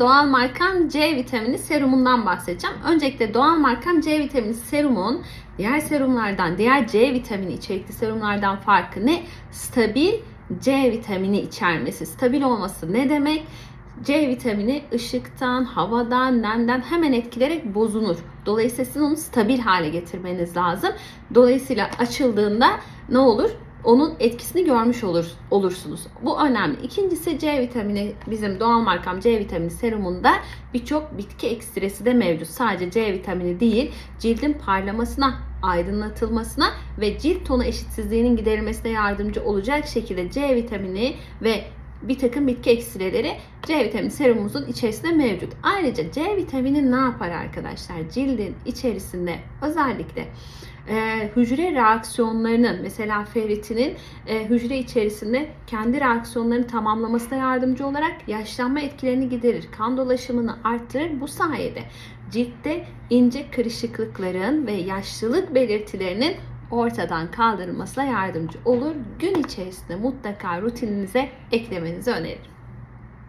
doğal markam C vitamini serumundan bahsedeceğim. Öncelikle doğal markam C vitamini serumun diğer serumlardan, diğer C vitamini içerikli serumlardan farkı ne? Stabil C vitamini içermesi. Stabil olması ne demek? C vitamini ışıktan, havadan, nemden hemen etkilerek bozulur. Dolayısıyla sizin onu stabil hale getirmeniz lazım. Dolayısıyla açıldığında ne olur? Onun etkisini görmüş olur, olursunuz. Bu önemli. İkincisi C vitamini bizim doğal markam C vitamini serumunda birçok bitki ekstresi de mevcut. Sadece C vitamini değil, cildin parlamasına, aydınlatılmasına ve cilt tonu eşitsizliğinin giderilmesine yardımcı olacak şekilde C vitamini ve bir takım bitki eksileri C vitamini serumumuzun içerisinde mevcut. Ayrıca C vitamini ne yapar arkadaşlar? Cildin içerisinde özellikle e, hücre reaksiyonlarının mesela ferritinin e, hücre içerisinde kendi reaksiyonlarını tamamlamasına yardımcı olarak yaşlanma etkilerini giderir. Kan dolaşımını arttırır. Bu sayede ciltte ince kırışıklıkların ve yaşlılık belirtilerinin ortadan kaldırılmasına yardımcı olur. Gün içerisinde mutlaka rutininize eklemenizi öneririm.